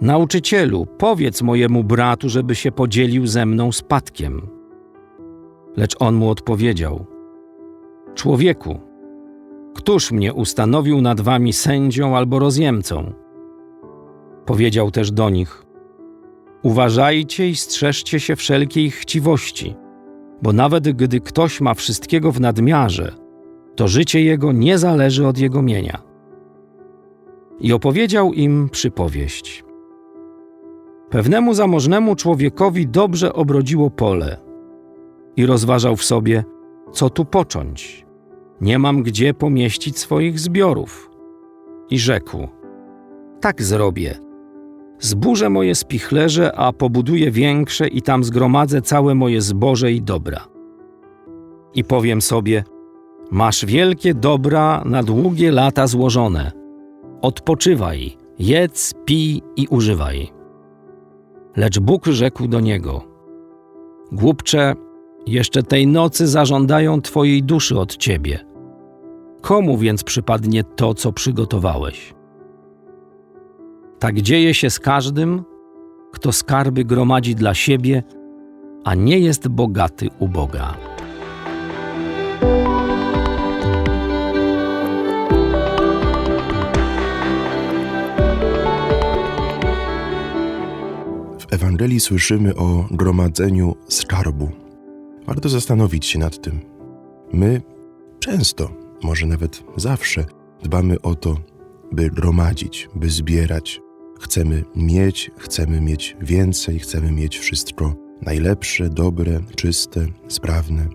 Nauczycielu, powiedz mojemu bratu, żeby się podzielił ze mną spadkiem. Lecz on mu odpowiedział: Człowieku, któż mnie ustanowił nad wami sędzią albo rozjemcą? Powiedział też do nich: Uważajcie i strzeżcie się wszelkiej chciwości, bo nawet gdy ktoś ma wszystkiego w nadmiarze, to życie jego nie zależy od jego mienia. I opowiedział im przypowieść. Pewnemu zamożnemu człowiekowi dobrze obrodziło pole i rozważał w sobie, co tu począć. Nie mam gdzie pomieścić swoich zbiorów. I rzekł: Tak zrobię. Zburzę moje spichlerze, a pobuduję większe i tam zgromadzę całe moje zboże i dobra. I powiem sobie: Masz wielkie dobra na długie lata złożone. Odpoczywaj, jedz, pij i używaj. Lecz Bóg rzekł do niego: Głupcze, jeszcze tej nocy zażądają twojej duszy od ciebie. Komu więc przypadnie to, co przygotowałeś? Tak dzieje się z każdym, kto skarby gromadzi dla siebie, a nie jest bogaty u Boga. Ewangelii słyszymy o gromadzeniu skarbu. Warto zastanowić się nad tym. My często, może nawet zawsze, dbamy o to, by gromadzić, by zbierać. Chcemy mieć, chcemy mieć więcej, chcemy mieć wszystko najlepsze, dobre, czyste, sprawne.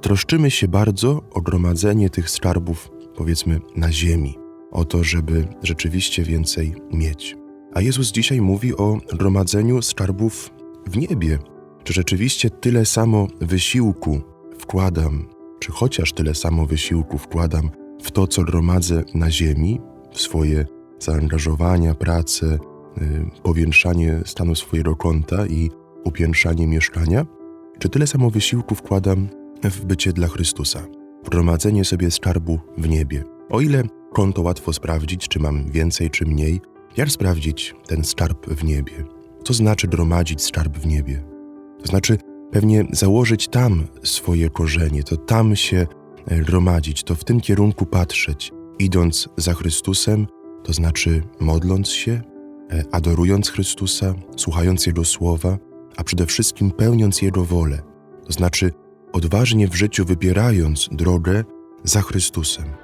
Troszczymy się bardzo o gromadzenie tych skarbów, powiedzmy, na ziemi, o to, żeby rzeczywiście więcej mieć. A Jezus dzisiaj mówi o gromadzeniu skarbów w niebie. Czy rzeczywiście tyle samo wysiłku wkładam, czy chociaż tyle samo wysiłku wkładam w to, co gromadzę na ziemi, w swoje zaangażowania, pracę, yy, powiększanie stanu swojego konta i upiększanie mieszkania? Czy tyle samo wysiłku wkładam w bycie dla Chrystusa, w gromadzenie sobie skarbu w niebie? O ile konto łatwo sprawdzić, czy mam więcej, czy mniej, jak sprawdzić ten skarb w niebie? Co znaczy gromadzić skarb w niebie? To znaczy pewnie założyć tam swoje korzenie, to tam się e, gromadzić, to w tym kierunku patrzeć, idąc za Chrystusem, to znaczy modląc się, e, adorując Chrystusa, słuchając Jego słowa, a przede wszystkim pełniąc Jego wolę, to znaczy odważnie w życiu wybierając drogę za Chrystusem.